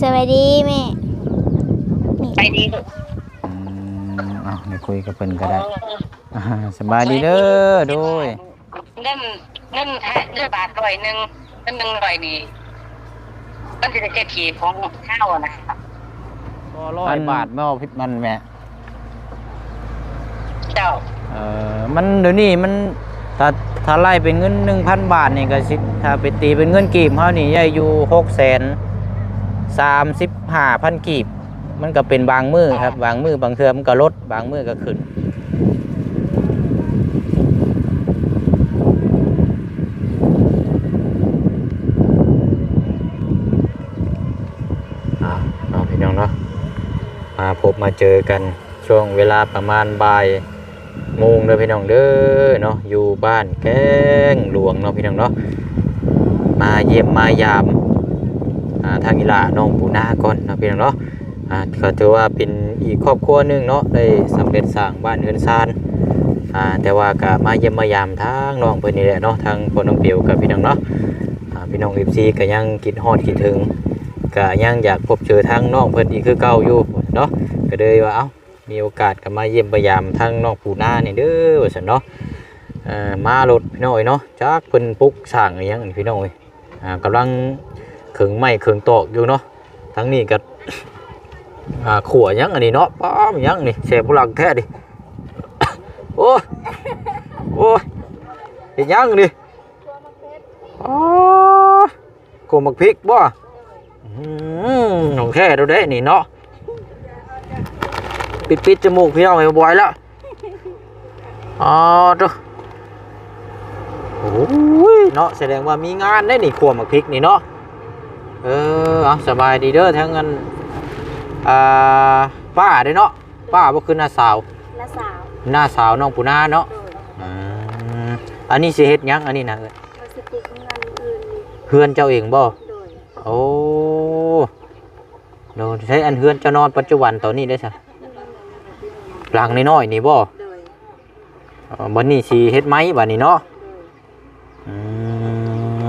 สวัสดีแม่ไปดีลูกอืมเอาไม่คุยกับเพิ่นก็ได้อ่าสบายดีเด้อโดยเงินเงินเงินบาทร้อยหนึ่งเงินหนึ่งร้อยนี่มันจะได้เจ็ดขีดของข้าวนะครับก็ร้อยบาทไม่เอาพิษมันแม่เจ้าเอ่อมันเดี๋ยวนี้มันถ้าถ้าไล่เป็นเงินหนึ่งพันบาทนี่ก็สิถ้าไปตีเป็นเงินกีบเฮานี่ได้อยู่หกแสน สามสิบห้าพันกีบ มันก็เป็นบางมือครับ บางมือบางเทือมันก็ลดบางมือก็ขึ้น อ่าเนาะพี่น้องเนาะมาพบมาเจอกันช่วงเวลาประมาณบ่ายโมงเด้อพี่น้องเด้อเนาะอยู่บ้านแก้งหลวงเนาะพี่น้องเนาะมาเยี่ยมมายามอ่า ทางอีลาน้องปูนาก่อนนะพี่น้องเนาะอ่าก็ถือว่าเป็นอีกครอบครัวหนึงเนาะได้สำเร็จสร้างบ้านเรือนซานอ่าแต่ว่าก็มาเยี่ยมมายามทางน้องเพิ่นนี่แหละเนาะทางพอน้องเปียวกับพี่น้องเนาะพี่น้อง FC ก็ยังคิดฮอดคิดถึงก็ยังอยากพบเจอทางน้องเพิ่นอีกคือเก่าอยู่เนาะก็เลยว่าเอ้ามีโอกาสก็มาเยี่ยมพยายามทางน้องปูนานี่เด้อว่าซั่นเนาะเอ่อมารถพี่น้อยเนาะจักเพิ่นปลุกสร้างอีหยังนี่พี่น้อยอ่ากำลัง ขึงไม้ขึงตอกอยู่เนาะทั้งนี้ก็อ่าขัวยังอันนี้เนาะป้อมยังนี่แสบผู้หลังแท้ดิโอ้โอ้ยเฮ็ดหยังนี่อ๋อกมักพริกบ่อืมของแท้เราได้นี่เนาะปิดปิดจมูกพี่น้องไอ้บอยล้วอ๋อตัวโอ้ยเนาะแสดงว่ามีงานได้นี่ขวมักพริกนี่เนาะ เออเอาสบายดีเด้อทั้งนั้นอ่าป้าเด้อเนาะป้าบ่คือหน้าสาวละสาวหน้าสาวน้องปูนาเนาะโดยอืมอันนี้สิเฮ็ดหยังอันนี้นะเอ้ยมาสติกเงินอื่นนี่เฮือนเจ้าเองบ่โดยโอ้โดนใช้อันเฮือนเจะนอนปัจจุบันตอนนี้ได้สะหลังน้อยๆนี่บ่โดยเอ่อบัดนี้สิเฮ็ดไม้บัดนี้เนาะ โดย อืม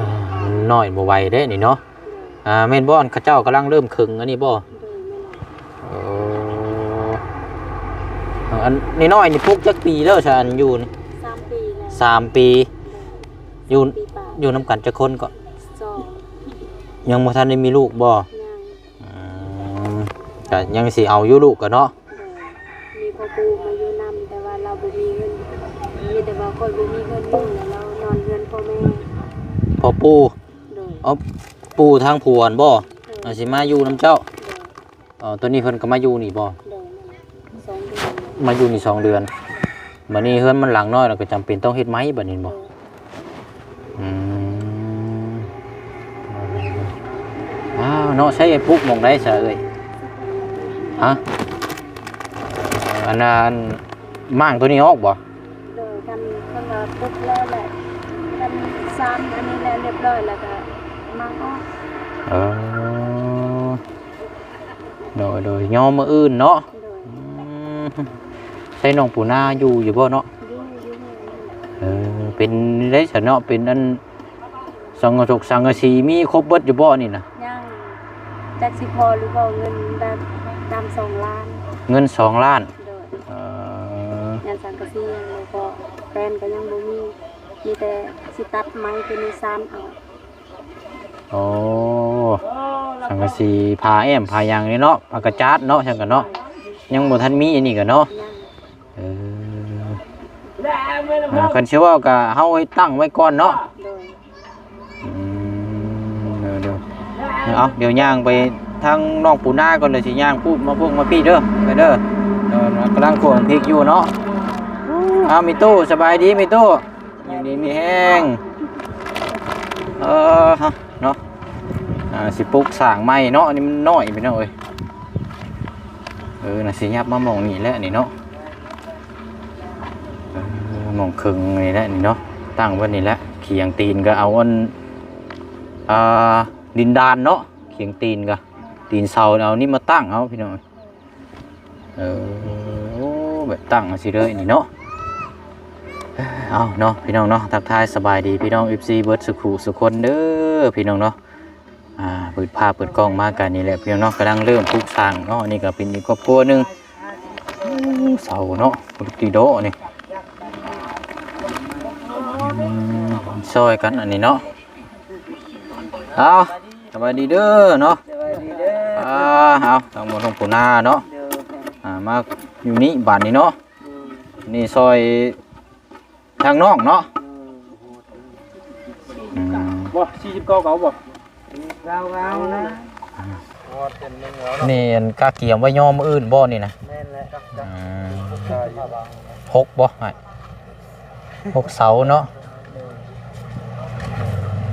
อ่ามั นน้อยบ่ไหวเด้นี่เนาะอ่าแม่นบ่อันเขาเจ้ากำลังเริ่มขึงอันนี้บ่โดยแม่โอ้อันนี้น้อยๆนี่ปลูกจักปีแล้วซะอันอยู่นี่สามปีแล้วสามปีอยู่ปีป่าอยู่นํกันจักคนก็สองยังบ่ทันได้มีลูกบ่ยังอืมก็ยังสิเอาอยู่ลูกกันเนาะโดยมีพ่อปู่มาอยู่นำแต่ว่าเราบ่มีเงินมีแต่ว่าคนบ่มีเงินอยู่แล้วเรานอนเงินพ่อแม่พอปู่โดย เอาปู่ทางผัวนั่นบ่โดเอายสิมาอยู่น้ำเจ้าโดยเอ๋อตัวนี้เพิ่นก็มาอยู่นี่บ่โดยสองเดือนมาอยู่นี่สองเดือนบัดนี้เฮือนมันหลังน้อยเราก็จำเป็นต้องเฮ็ดไม้บัดนี้บ่อืมอ้าวเนาะใช้ไอ้ปุ๊กหมองได้ซะเอ้ยฮะเอ่ออันนั้นม่างตัวนี้ออกบ่โดยทำทำมาปุ๊บแล้วแหละทำซ้ำอันนี้แล้วเรียบร้อยแล้วก็ มาออกเออโดยโดยยอมมื้ออื่นเนาะโดยอืมใช่น้องปูนาอยู่อยู่บ่เนาะยุ่งยุ่งเออเป็นได้สะเนาะเป็นอันสังกะสกสังกะสีมีครบเบิดอยู่บ่นี่นะย่างจากสิพอหรือเปล่าเงินแบบตามสองล้านเงินสองล้านโดยเอองานสังกะสีแล้วก็แฟนก็ยังบ่มีมีแต่สิตัดไม้เป็นซานเอา โอ้สังกะสีพาแอมพายังนี่เนาะพากระจาดเนาะจังกันเนาะยังบ่ทันมีอันนี้กันเนาะเอออ่าคันสิเว่าก็เฮาให้ตั้งไว้ก่อนเนาะเดี๋ยวเดี๋ยวเอาเดี๋ยวย่างไปทางน้องปูนาก่อนเลยสิย่างพูดมาพวกมาพี่เด้อไปเด้อกำลังโขงพริกอยู่เนาะเอามีตู้สบายดีมีตู้อยู่ดีมีแห้งเออาสิปลุกสร้างไม้เนาะอันนี่มันน้อยไปหน่อยเออน่ะสิยับมามองนี่แหละนี่เนาะมองครึ่งนี่แหละนี่เนาะตั้งไว้นี่แหละเขียงตีนก็เอาอันอ่าดินดานเนาะเขียงตีนกะตีนเสาเอานี่มาตั้งเอาพี่น้องเออแบบตั้งเอาสิเลยนี่เนาะเอาเนาะพี่น้องเนาะทักทายสบายดีพี่น้อง FC เบิร์ดสุขุสุคนเด้อพี่น้องเนาะ อ่าเปิดภาพเปิดกล้องมากันนี่แหละพี่น้องเนาะกำลังเริ่มปลูกสร้างเนาะอันนี่ก็เป็นอีกครอบครัวหนึงอู้เสาเนาะปุติโดนี่อืมซอยกันอันนี้เนาะเอาสบายดีเด้อเนาะอ่าเอาทั้งหมดทั้งปูนาเนาะอ่ามาอยู่นี่บ้านนี้เนาะนี่ซอยทางนอกเนาะอืมบ่สี่สิบเก้าเก้าบ่ เราเรานะนี่อันกาเกียมไว้ย่อมออื่นบ่นี่นะแม่นแหละอืมหกบ่ให้หกเสาเนาะ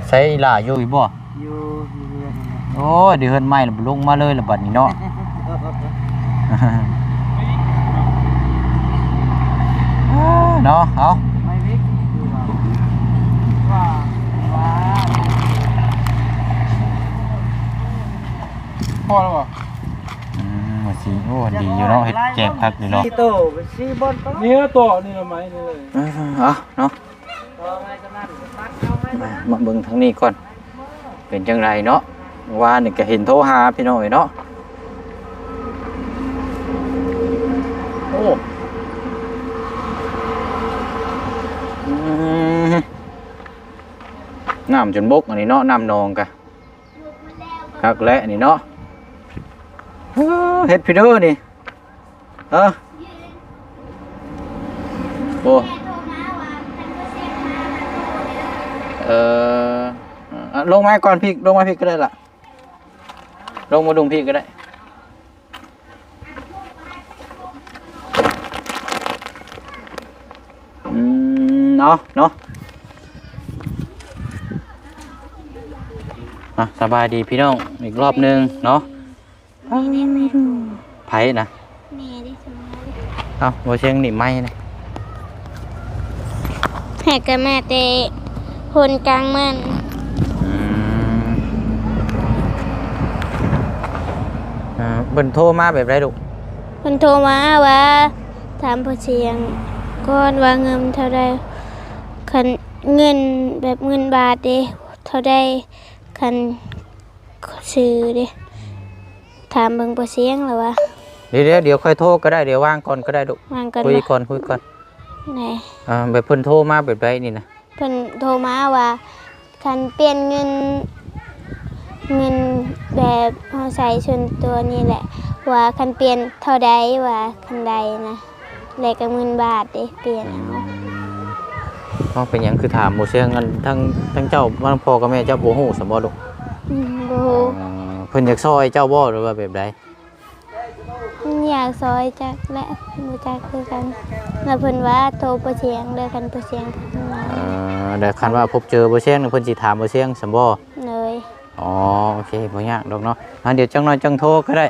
ใส่ล่าอยู่อีกบ่อยู่อยู่เรือนนะโอ้ยเดือนใหม่ละลงมาเลยละบัดนี้เนาะ เนาะเอา ไม่วิกอยู่ว่าว่า พอแล้วบ่อืมว่าสิโอ้ดีอยู่เนาะเฮ็ดแกงผักนี่เนาะสี่โตไปสี่บนก็นี่ละตัวนี่ละไม้นี่เลยเออเอาเนาะต่อไปก็นั่นปัดเอาไปมามาเบิ่งทางนี้ก่อน เป็นจังไรเนาะว่านี่ก็เห็นโทรหาพี่น้อยเนาะโอ้อืมน้ำจนบกอันนี้เนาะน้ำนองกะคักและอันนี้เนาะ เฮ็ดพี่เด้อนี่เออโอ้เออลงมาก่อนพี่ลงมาพี่ก็ได้ละลงมาดุงพี่ก็ได้อืมเนาะเนาะอะสบายดีพี่น้องอีกรอบหนึงเนาะ ไผ่นะแม่ได้สมาเอ้าโมเชียงนี่ไม่นะแหกกับแม่เตะคนกลางมันอืมอ่าเบิ่นโทรมาแบบไรลูกคนโทรมาว่าถามพอเสียงก่อนว่าเงินเท่าใดคันเงินแบบเงินบาทเด้เท่าใดคันซื้อเด้ ถามเบิ่งพอเสียงแล้วว่าเดี๋ยวเดี๋ยวเดี๋ยวค่อยโทรก็ได้เดี๋ยวว่างก่อนก็ได้ลูกวางกันคุยบ่ก่อนคุยก่อนไหนอ่าแบบเพิ่นโทรมาแบบไรนี่นะเพิ่นโทรมาว่าคันเปลี่ยนเงิน เงินแบบเฮาใส่ส่วนตัวนี่แหละ ว่าคันเปลี่ยนเท่าใดว่าคันใดนะแล้วก็เงินบาทเด้เปลี่ยนเอาก็เป็นหยังคือถามโมเชียงกันทั้งทั้งเจ้าบ้านพ่อกับแม่เจ้าบ่ฮู้สมบ่ลูกอืมบ่ฮู้อ่า เพิ่นอยากซอยเจ้าบ่หรือว่าแบบใดอยากซอยจักและบ่จักคือกันแล้วเพิ่นว่าโทรบ่เสียงเด้อคันบ่เสียงเพิ่นมาเอ่อแต่คันว่าพบเจอบ่เชียงนี่เพิ่นสิถามบ่เชียงสมบ่เลยอ๋อโอเคบ่ยากดอกเนาะอ่าเดี๋ยวจังน้อยจังโทรก็ได้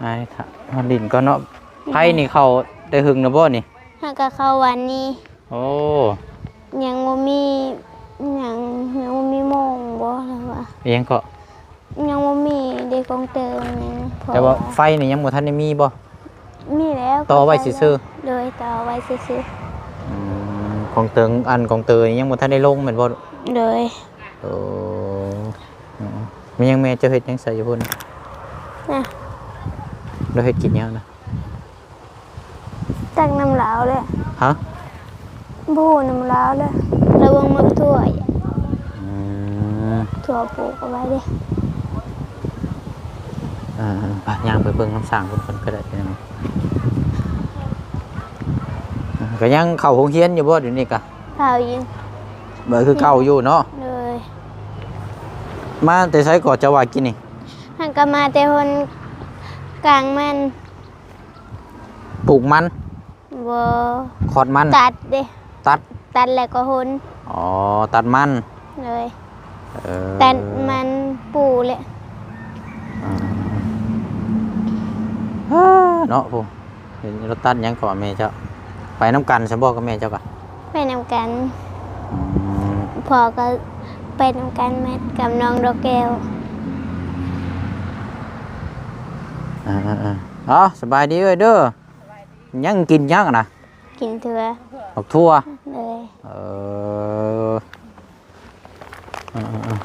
ไอ้ถ้ามาลิ้นก็เนาะไผนี่เข้าได้หึงนะบ่นี่ถ้าก็เข้าวันนี้โอ้ยังบ่มีหยังยังบ่มีโมงบ่แล้วว่าเอียงก็ ยังบ่มีเด็กของเติมหยังเพระแต่ว่าไฟนี่ยังบ่ทันได้มีบ่มีแล้วต่อไว้ซื่อๆเลยต่อไว้ซื่ออืมของเติงอันของเตยยังบ่ทันได้ลงแม่นบ่ๆเลยโอ้อ๋อมียังแม่เจะเฮ็ดหยังใส่อยู่พุ่นนะเราเฮ็ดกินหยังนะตักน้ำเหลาวเลยฮะบูน้ำเหลาวเลยระวังมักถั่วอย่าอืมถั่วปลูกเอาไว้เด้ อ่าไปย่างไปเบิ่งน้ำสร้างเพิ่นเพิ่นก็ได้พี่น้องอ่าก็ยังเข้าโรงเรียนอยู่บ่เดี๋ยวนี้กะข้าวยินบ่คือเก่าอยู่เนาะเลยมาแต่ไสก็จะว่ากินนี่หันก็มาแต่คนกลางมันปลูกมันบ่ขอดมันตัดเด้ตัดตัดแล้วก็หนอ๋อตัดมันเลยเออตัดมันปูเลย อ่า เนาะผมเห็นรถตัดหยังก่อนแม่เจ้า ไปน้ำกันสมบอกกับแม่เจ้ากะไปนำกันอืมพอก็ไปนำกันแมทกับน้องดอกแก้วอ่าอ่าอ่าอ๋อสบายดีเอ้ยเด้อยังกินยังอะนะกินเถือบักทั่ว เลยเอออ่าอ่าอ่า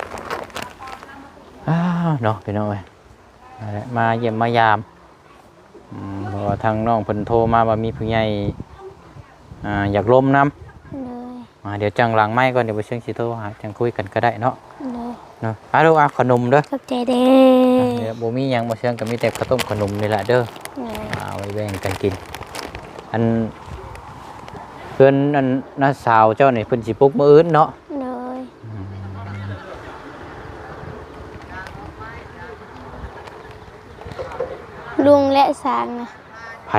อ่าเนาะพี่น้องเอ้ยนั่นแหละมาเยี่ยมมายามอืม เพราะว่าทางน้องเพิ่นโทรมาว่ามีผู้ใหญ่อ่าอยากล้มน้ำเลยอ่าเดี๋ยวจังหลังไม้ก่อนเดี๋ยวไปเชิงสิโทรหาจังคุยกันก็ได้เนาะเลยเนาะอะลูกอะขนมเด้อขอบใจเด้อะอเดี๋ยวบ่มีหยังบ่เชิงก็มีแต่ข้าวต้มขนมนี่แหละเด้อเลยเอาไว้แบ่งกันกิน อันเพื่อนอันน้าสาวเจ้านี่เพิ่นสิปลุกมื้ออื่นเนาะ เลย ลุงและสางนะไผ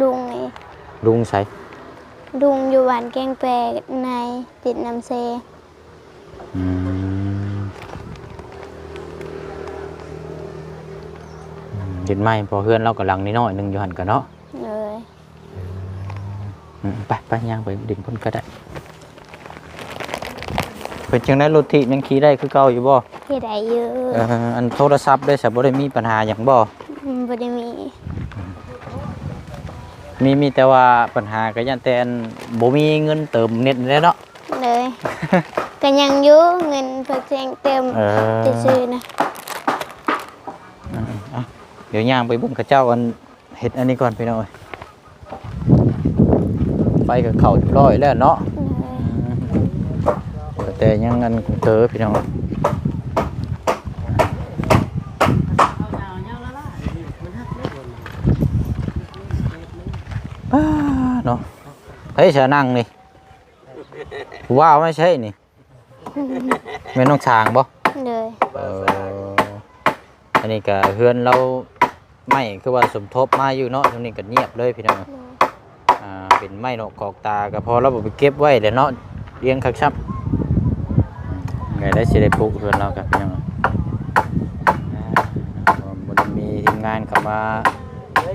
ลุงนี่ลุงไสลุงอยู่หวานแกงแปรในติดน้ำเซอืมอืมเห็นไหมพอเพื่อนเรากำลังนิดหน่อยหนึงอยู่หั่นกันเนาะเลยอืมไปไปย่างไปดินพุ่นก็ได้เป็นจังได๋รถที่ยังขี่ได้คือเก่าอยู่บ่ที่ใดเยอะเอ่ออันโทรศัพท์ได้สับบ่ได้มีปัญหาหยังบ่ม บ่ได้มีมีมีแต่ว่าปัญหาก็ยันแต่อันบ่มีเงินเติมเน็ตนี่แหละเนาะ เลยก็ยังอยู่เงินเพิ่นแจ้งเติมเออ จะซื้อนะอะเดี๋ยวย่างไปเบิ่งเขาเจ้าอันเฮ็ดอันนี้ก่อนพี่น้องเอ้ยไปกับเขาเรียบร้อยแล้วเนาะเลยแต่ยังอันเตอพี่น้องอ้า เนาะเฮ้ยเชานั่งนี่ว้าวไม่ใช่นี่แม่นน้องช้างบ่เลยเอออันนี้ก็เฮือนเราไม่คือว่าสมทบมาอยู่เนาะตรงนี้ก็เงียบเลยพี่น้องอ่าเป็นไม้นกกอกตาก็พอเราบ่ไปเก็บไว้เดี๋ยวเนาะเลี้ยงคักชับไงได้สิได้ปลูกเฮือนเรากับพี่น้องอ่าบ่ได้มีทีมงานเข้ามา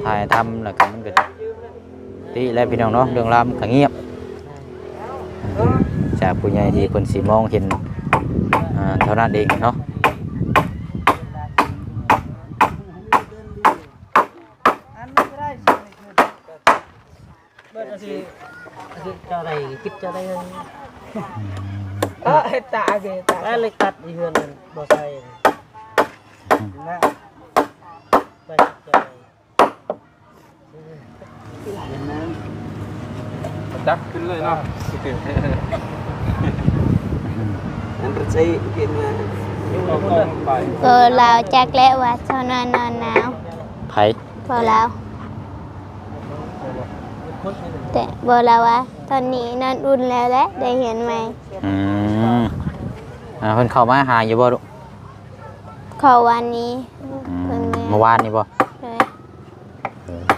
ถ่ายทำแล้วก็มันก็ ดีแล้วพี่น้องเนาะเรื่องราวมันก็เงียบ จากผู้ใหญ่ที่เพิ่นสิมองเห็นอ่าเท่านั้นเองเนาะเบิดอาสิอาสิเจ้าใดคิดเจ้าใดเออเฮ็ดตาเกตาเลยตัดอีเฮือนนั่นบ่ใส่นะไปเจ้าใดจับขึ้นเลยเนาะอันรถใช้กินมาเอากล้องไปก็ลาวจักและว่าเช้านอนนอนหนาวไผบ่ลาวแต่บ่ลาวว่า ตอนนี้นอนอุ่นแล้วแหละได้เห็นไหมอืมอ่าเพิ่นเข้ามาหาอยู่บ่ลูกขอวันนี้อืมเพิ่นแม่เมื่อวานนี่บ่ เลย เ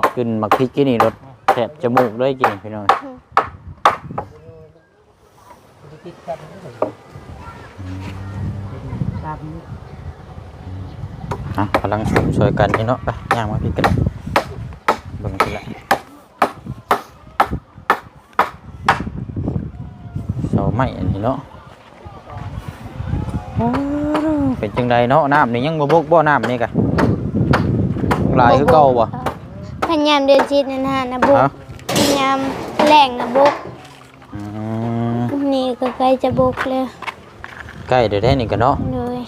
นาะกินมักพริกกินนี่รสแสบจมูกเลยกินพี่น้องอะกำลังช่วยกันนี่เนาะไปย่างมาพริกกันเบิ่งทีละเสาไม้อันนี้เนาะเป็นจังใดเนาะน้ำนี่ยังบ่บกบ่น้ำนี่กะหลายคือเก่าบ่ พยายามเดินจิตนั่นฮะนะบุกฮะพยายามแหล่งนะบุกอืมนี่ก็ใกล้จะบุกเลยใกล้เดี๋ยวได้นี่กันเนาะเลย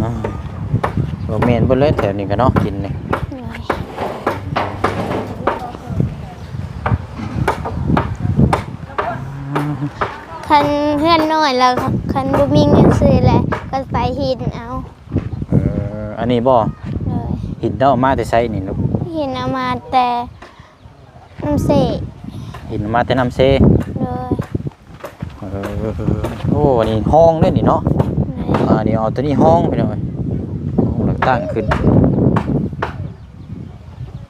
อ่าบ่แม่นเบ่เลยแถวนี้กันเนาะกินนี่เลยคันเพื่อนน้อยแล้วคันบุมีเงินซื้อแหละก็ไปหินเอาเอออันนี้บ่เลยหินเนาะมาแต่ไสนี่ลูก หินเอามาแต่น้ำเสกหินมาแต่น้ำเซเลยเออโอ้อันนี้ห้องเด้นี่เนาะเลยอ่านี่เอาตัวนี้ห้องไปหน่อยห้องหลังตั้งขึ้น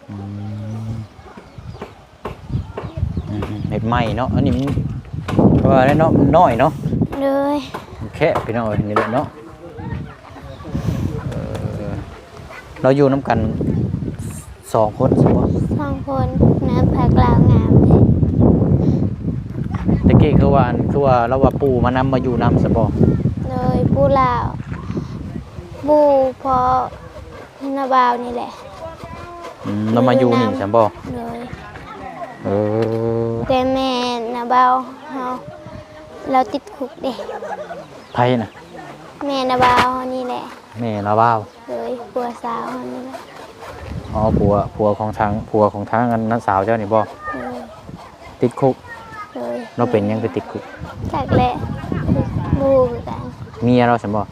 อืมอืมเห็ดไหม้เนาะอันนี้มันว่าได้เนาะมันน้อยเนาะ เลยมันแค่พี่น้องเอ้ยนี่แหละเนาะเออเราอยู่น้ำกัน สองคนสิบ่สองคนน้ำผักลาวงามเลยตะกี้คือว่าอันคือว่าเราว่าปู่มานำมาอยู่นำสบอเลยปูลาวปูพอนาบาวนี่แหละมเรามาอยู่นี่สบอเลยเออแต่แม่นาบาวเฮาเราติดคุกเด้ไผน่ะแม่นาบาวเฮานี่แหละแม่ละว่าวเลยปัวสาวเฮานี่แหละ อ๋อผัวผัวของทางผัวของทางอันนั้นสาวเจ้านี่บ่เลยติดคุกเลยเราเป็นหยังไปติดคุก จากแหละบูคือกันเมียเราซั่นบ่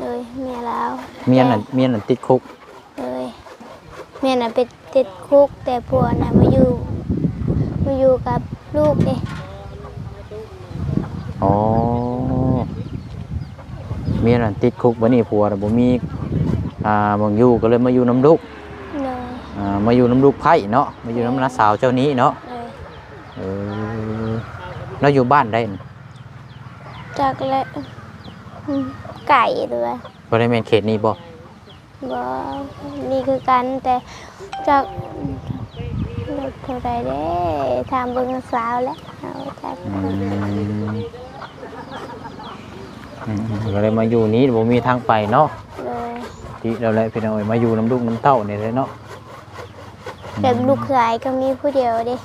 เลยเมียลาวเมียน่ะเมียน่ะติดคุก เลยเมียน่ะไปติดคุก แต่ผัวน่ะมาอยู่มาอยู่กับลูกเด้อ๋อ เมียน่ะติดคุกบัดนี้ผัวน่ะบ่มีอ่าบ่อยู่ก็เลยมาอยู่น้ำลูกเลย อ่ามาอยู่น้ำลูกไผ่เนาะมาอยู่น้ำน้าสาวเจ้านี้เนาะเลยเออเราอยู่บ้านได้น่ะจากแหละอืมไก่ด้วยบ่ได้แม่นเขตนี้บ่บ่นี่คือกันแต่จากรถเท่าไรเด้ทำเบิ่งสาวแล้วเอาจากอืมอืมก็เลยมาอยู่นี้บ่มีทางไปเนาะเลยที่เราเลยพี่น้องเอ้ยมาอยู่น้ำลูกน้ำเต้านี่เลยเนาะ แต่ลูกชายก็มีผู้เดียวเด้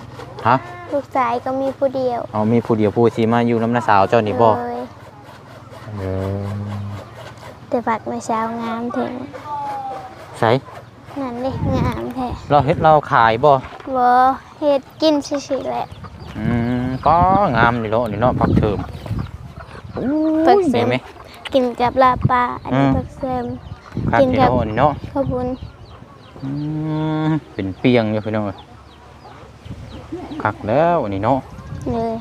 ฮะลูกชายก็มีผู้เดียวเอามีผู้เดียวผู้สิมาอยู่น้ำน้าสาวเจ้านี่บ่เลยเออแต่ฝักมาเช้างามถึงใส่นั่นเด้งามแท้เราเฮ็ดเราขายบ่บ่เฮ็ดกินซื่อๆแหละอืมก็งามนี่เนาะนี่เนาะพักเทิมผักเห็เสรินมไหมกินกับลาบปลาอันนี้อืมผักเสริมคักกินนี่ครับ เนาะนี่เนาะข้าวบุญ อืมเป็นเปียงอยู่พี่น้องเอ้ยคักแล้วนี่เนาะเลย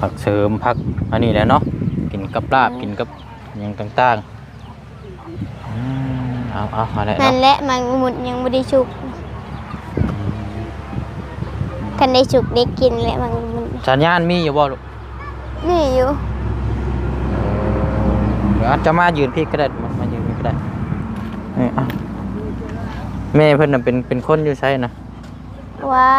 ผักเสริมผักอันนี้แหละเนาะกินกับลาบกินกับหยังต่างๆอืมเอาเอาอะไรนั่เนาะนแหละมันหมุดยังบ่ได้สุกคันได้สุกได้กินแหละมันมันสัญญาณมีอยู่บ่ลูกนี่อยู่เดี๋ยวอาจจะมายืนพี่ก็ได้มามายืนพี่ก็ได้นี่อะ แม่เพิ่นน่ะเป็นเป็นคนอยู่ใช่นะว่า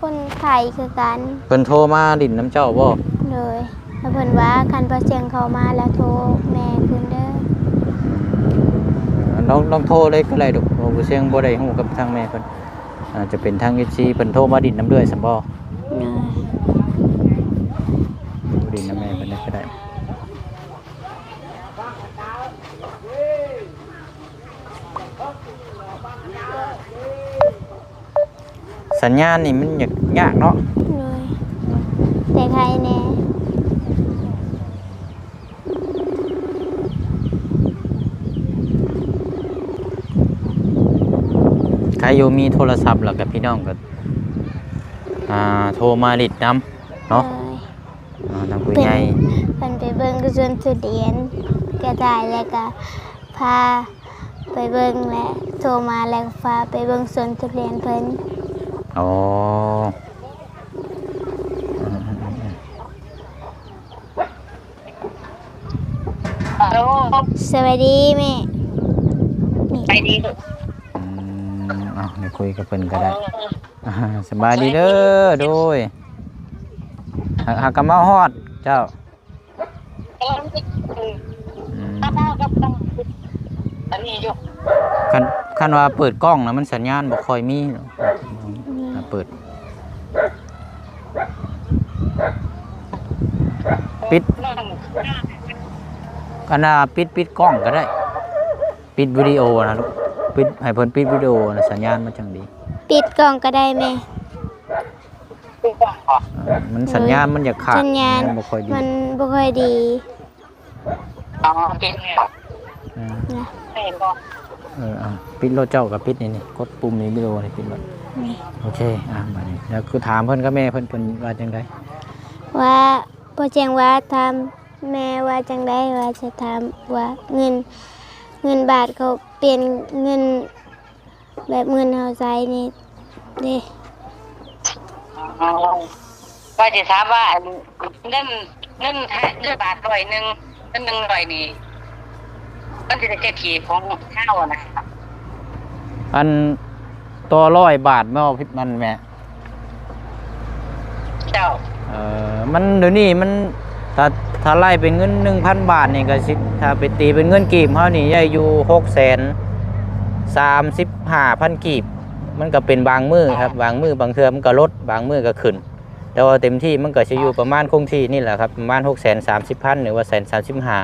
คนไทยคือกันเพิ่นโทรมาดินน้ำเจ้าบ่เลยแล้วเพิ่นว่าคันพอเสียงเขามาแล้วโทรแม่คืนเด้อน้องน้องโทรเลยก็ได้ดอกบ่บ่เสียงบ่ได้ฮู้กับทางแม่เพิ่นอาจจะเป็นทาง FC เพิ่นโทรมาดินน้ำเดือยซั่นบ่ เลย ดินน้ำแม่เพิ่นได้ก็ได้ สัญญาณนี่มันยากยากเนาะเลยแต่ใครแน่ใครอยู่มีโทรศัพท์แล้วกับพี่น้องก็อ่าโทรมาดิดน้ำเนาะเลยอ่าทางผู้ใหญ่เพิ่นไปเบิ่งกระสวนทุเรียนกระต่ายแล้วก็พาไปเบิ่งและโทรมาแล้วก็พาไปเบิ่งสวนทุเรียนเพิ่น อ๋อฮัลโหลสวัสดีแม่ไปดีลูกอืมเอาเดี๋ยวคุยกับเพิ่นก็ได้อ่าสบายดีเด้อโดยหากหากกะมาฮอด เจ้าอืมข้าวกับต้องอันนี้อยู่คันคันว่าเปิดกล้องนะมันสัญญาณบ่ค่อยมีหรอกอ่า เปิด ปิดนั่งกันน่ะปิดปิดกล้องก็ได้ ปิดวิดีโอนะลูกปิดให้เพิ่นปิดวิดีโอนะสัญญาณมันจังดี ปิดกล่องก็ได้แม่กูก่อนก่อนอ่ามันสัญญาณมันอยากขาดสัญญาณมันบ่ค่อยดีมันบ่ค่อยดีอ๋อกินเนี่ยอ่านะไม่เห็นก่อนเอออะปิดรถเจ้ากับปิดนี่นี่กดปุ่มนี้วิดีโอนี่ปิดรถ นี่โอเคอะมานี่แล้วคือถามเพิ่นกับแม่เพิ่นเพิ่นว่าจังไดว่าพ่อแจ้งว่าทำแม่ว่าจังได้ว่าจะทำว่าเงินเงินบาทเขาเปลี่ยนเงินแบบเงินเฮาใช้นี่เด้อ๋อว่าจะถามว่าอันเงินเงินเงินบาทร้อยหนึ่งเงินหนึ่งร้อยนี่มันจะได้เจ็ดขีดของข้าวนะครับอัน ตัวร้อยบาทแม่เอาพิษมันแม่เจ้าเออมันเดี๋ยวนี้มันถ้าถ้าไล่เป็นเงินหนึ่งพันบาทนี่ก็สิถ้าไปตีเป็นเงินกีบเขานี่ได้อยู่หกแสนสามสิบห้าพันกีบ มันก็เป็นบางมือครับ บางมือบางเทือมันก็ลดบางมือก็ขึ้นแแต่ว่าเต็มที่มันก็จะอยู่ประมาณคงที่นี่แหละครับประมาณ6 3 0 0 0 0หรือว่าแสนสามสิบห้า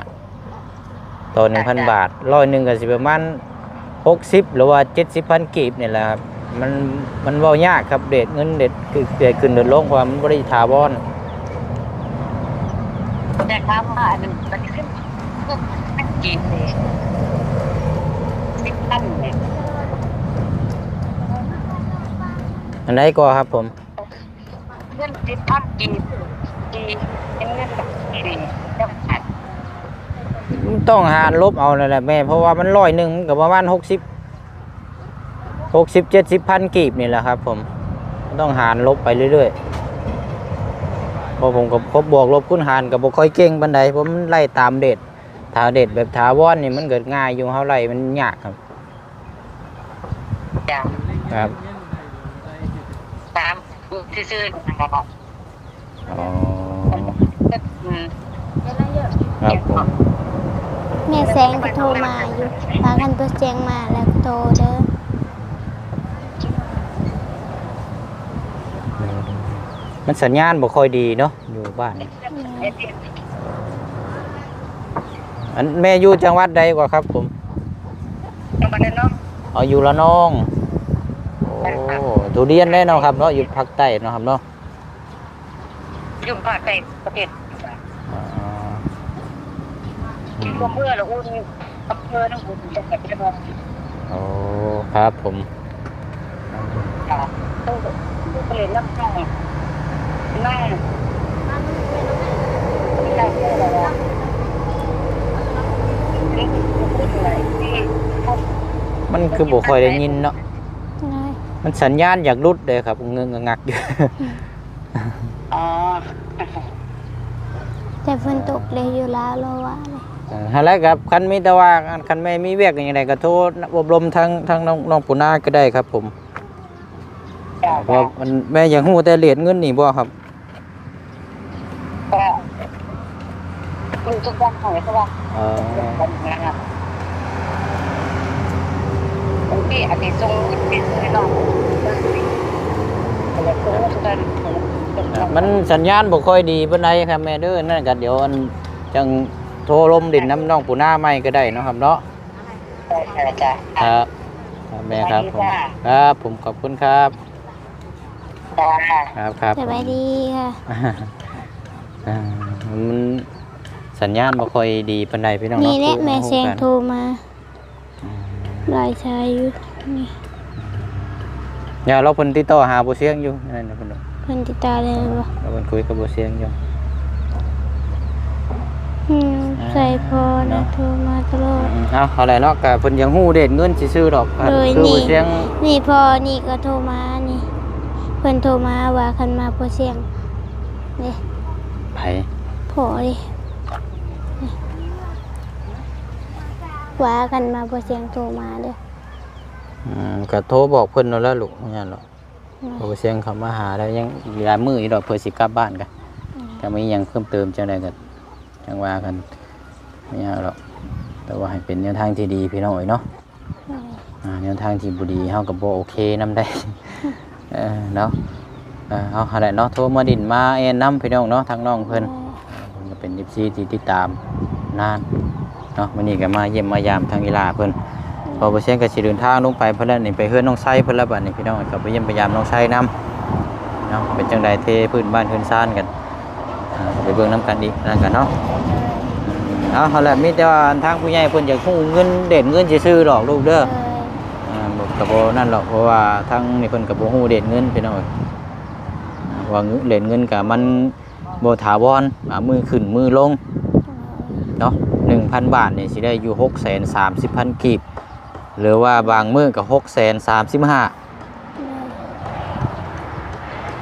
ต่อ1,000บาทร้อยหนึ่งก็สิประมาณ60หรือว่า70พันกีบนี่แหละครับ มันมันเว้ายากครับเดทเงินเด็ดคือเดทขึ้นเดทลงเพราะว่ามบ่ได้ถาวรแต่ถามว่าอันนั้นมันขึ้นขึ้นมันกี่เลยสิบพันเนี่ยอันไหนก็ครับผมเงินสิบพันกี่กี่เป็นเงินแบบกี่จะขาดต้องหารลบเอานั่นแหละแม่เพราะว่ามันร้อยหนึ่งกับประมาณหกสิบ หกสิบเจ็ดสิบพันกีบนี่แหละครับ ผมต้องหารลบไปเรื่อยๆเพราะผมกับครบบวกลบคูณหารกับบ่ค่อยเก่งบันไดเพราะมันไล่ตามเด็ดถาเด็ดแบบถาวรนี่มันเกิดง่ายอยู่เท่าไรมันยากครับจ้ะครับสามซื่อๆนะครับอ๋ออืมครับผมแม่แสงก็โทรมาอยู่พากันตัวแจงมาแล้วก็โทรเด้อ มันสัญญาณบ่ค่อยดีเนาะอยู่บ้านอันแม่อยู่จังหวัดใดกว่าครับผมจังหวัดนั้นเนาะอ๋ออยู่ละนองโอ้ทุเรียนแน่นอนครับเนาะอยู่ภาคใต้เนาะครับเนาะอยู่ภาคใต้ประเทศอ๋ออยู่อำเภอละอุ่นอำเภอน้ำอุ่นจังหวัดระนองโอ้ครับผมค่ะต้องต้องเรียนน้ำข้างหน้าไม่ได้เพื่ออะไรอะนี่คืออะไรที่มันคือบ่ค่อยได้ยินเนาะน้อยมันสัญญาณอยากรุดเลยครับเงืงงักอยู่อ๋อแต่ฝนตกเลยอยู่แล้วเราว่าเลยฮะแล้วครับคันมีแต่ว่าคันไม่มีเวียกอย่างไรก็โทษอบรมทางทางน้องน้องปุนาก็ได้ครับผมจ้าเพราะมันแม่อยากฮู้แต่เหรียญเงินนี่บ่ครับ คุณทุกวันหอยใช่ป่ะเออวันนะครับบางทีอาจจะส่งเป็นให้น้องบางทีอะไรส่งกันมันสัญญาณบ่ค่อยดีปานใดครับแม่เด้อนั่นก็เดี๋ยวอันจังโทรลมดินน้ำน้องปุนาใหม่ก็ได้เนาะครับเนาะจ้ะครับครับแม่ครับผมครับ ผมขอบคุณครับจ้าครับครับสบายดีค่ะอ่ามัน สัญญาณบ่ค่อยดีปานใดพี่น้องนี่เนาะแหละแม่แสงกันโทรมาหลายชายอยู่นี่อย่าเราเพิ่นติดต่อหาบ่เสียงอยู่นั่นน่ะเพิ่นเนาะเพิ่นติดตามเลยบ่เราเพิ่นคุยกับบ่เสียงอยู่อืมอ่าใส่พอเนาะนะโทรมาตลอดอืมเอาเอาแหละเนาะก็เพิ่นยังฮู้เด็ดเงินซื่อๆดอกครับเลยคือนี่ บ่เสียงนี่พอนี่ก็โทรมานี่ เพิ่นโทรมาว่าคันมาพอเสียงนี่ไผพอดิ ว่ากันมาพอเสียงโทรมาเด้ออืมก็โทรบอกเพิ่นนั่นแหล้วลูกนั่นหรอกบ่เสียงเขามาหาแล้วยังหลายมื้ออีดอกเพิ่นสิกลับบ้านกันถ้ามีหยังเพิ่มเติมจังไดก็จังว่ากันไม่ยากหรอกแต่ว่าให้เป็นแนวทางที่ดีพี่น้องเอ้ยเนาะอ่าแนวทางที่บุดีเฮากับโบโอเคนํได้ เออเนาะเออเอาอะไรเนาะโทรมาดินมาเอ็นน้ำพี่น้องเนาะทางน้องเพิ่นเพิ่นก็เป็นดิซีที่ติดตามนาน เนาะวันนี้ก็มาเยี่ยมมายามทางกีฬาเพิ่นพอบ่เสียงก็สิเดินทางลงไปเพิ่นแล้วนี่ไปเฮือนน้องไส้เพิ่นแล้วบัดนี้พี่น้องก็ไปเยี่ยมพยายามน้องไส้นํเนาะเป็นจังไดเทพื้นบ้านพื้นซ่านกันไปเบิ่งนํกันอีกนั่นกันเนาะเอาเอาละมีแต่ว่าทางผู้ใหญ่เพิ่นอยากฮู้เงินเด่นเงินซื่อๆดอกลูกเด้ออ่ากับโบนั่นหรอกเพราะว่าทั้งนี่เพิ่นกับโบฮู้เด่นเงินพี่น้องเอ้ยว่าเงินเด่นเงินกับมันโบถาวรมือขึ้นมือลง 3,000 บาทเนี่ยสิได้อยู่6 3 0 0 0กีบ หรือว่าบางมื้อก็6 3 5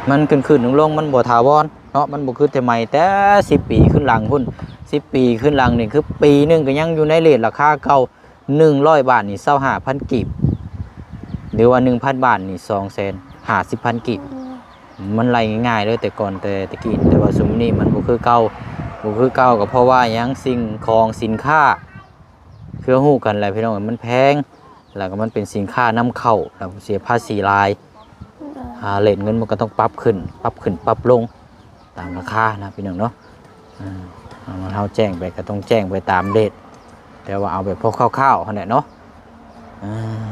0มันขึ้นขึ้นลงลงมันบ่ถาวรเนาะมันบ่คือแต่ใหม่แต่10 ปีขึ้นหลังหุ้น10 ปีขึ้นหลังนี่คือปีหนึ่งก็ยังอยู่ในเลทราคาเก่า100 บาทนี่เส้าหาพันกีบหรือว่า 1,000 บาทนี่2แสนหาสิพันกีบมันไล่ง่ายๆเลยแต่ก่อนแต่ตะกี้แต่ว่าซุมนี้มันบ่คือเก่า บ่คือเก่าก็เพราะว่าหยังสิ่งของสินค้าเครื่องหู้กันแหละพี่น้องมันแพง แล้วก็มันเป็นสินค้านำเข้าแล้วเสียภาษีหลายหาเลทเงินมันก็ต้องปรับขึ้น ปรับขึ้นปรับลงตามราคานะพี่น้องเนาะอ่าเอาเฮาแจ้งไปก็ต้องแจ้งไปตามเดทแต่ว่าเอาแบบพอคร่าวๆหั่นแหละเนาะอ่า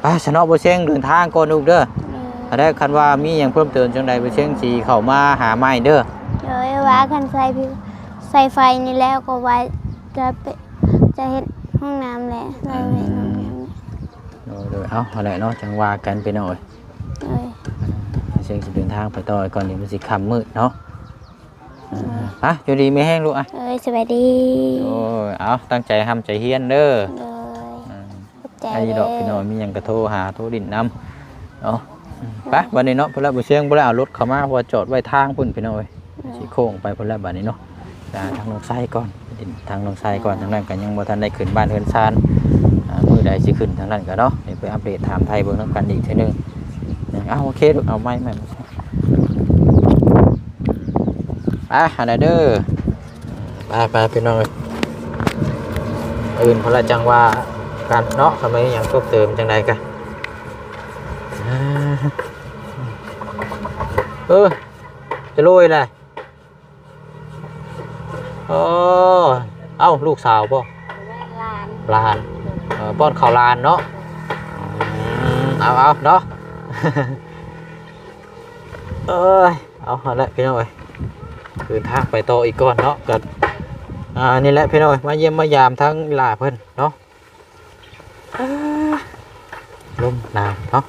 ไปสนอบ่เชียงเดินทางก่อนลูกเด้อถ้าได้คันว่ามีหยังเพิ่มเติมจังใดบ่เชียงสิเข้ามาหาใหม่เด้อ เลยว่าคันใส่พี่ใส่ไฟนี่แล้วก็ไว้จะไปจะเฮ็ดห้องน้ำแหละเลยเฮ็ดห้องน้ำโดยโดยเอาเอาแหละเนาะจังว่ากันไปหน่อยเลยเชียงสิเดินทางไปต่อก่อนเดี๋ยวมันสิค่ำมืดเนาะอ่าอะอยู่ดีไม่แห้งลูกอะเลยสวัสดีโอ้ยเอาตั้งใจทำใจเฮียนเด้อเลยอืมขอบใจไอ้เลยดอกพี่น้อยมีหยังก็โทรหาโทรดินนำเนาะอืมไปบัดนี้เนาะพุ่นละบ่เชียงบ่ได้เอารถเข้ามาเพราะว่าจอดไว้ทางพุ่นพี่น้อย สิโค้งไปพุ่นละบัดนี้เนาะจ้าทางลงไส้ก่อนดินทางลงไส้ก่อนทางนั้นก็ยังบ่ทันได้ขึ้นบ้านเฮือนซานอ่ามื้อใดสิขึ้นทางนั้นก็เนาะนี่ไปอัปเดตถามไทยเบิ่งนํกันอีกเทีนึงเอาโอเคลูกเอาไม้ใหม่มาใส่ไปอันเด้อไปไปพี่น้องเอ้ยอื่นพนละจังว่ากันเนาะทำไมย่างเพิ่มเติมจังใดกันเออจะลุยเลย โอ้เอ้าลูกสาวป่ะลานลานเออป้อนข้าวลานเนาะอืมเอาเอาเนาะ เอ้ยเอาเอาละพี่น้อยคืนทางไปต่ออีกก่อนเนาะกันอ่านี่แหละพี่น้อยมาเยี่ยมมายามทั้งลาเพิ่นเนาะอ่าลมหนาวเนาะ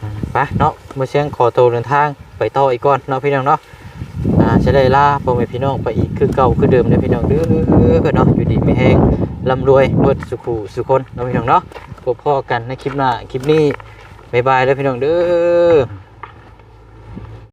อืมไปเนาะมาเชียงขอตัวเดินทางไปต่ออีกก่อนเนาะพี่น้องเนาะ อ่าจะได้ล่าพ่อแม่พี่น้องไปอีกคือเก่าคือเดิมนะพี่น้องเด้อเนาะอยู่ดีไม่แห้งร่ำรวยเมื่อสุขูสุคนเนาะพี่น้องเนาะพบพ่อกันในคลิปหน้าคลิปนี้บายบายแล้วพี่น้องเด้อ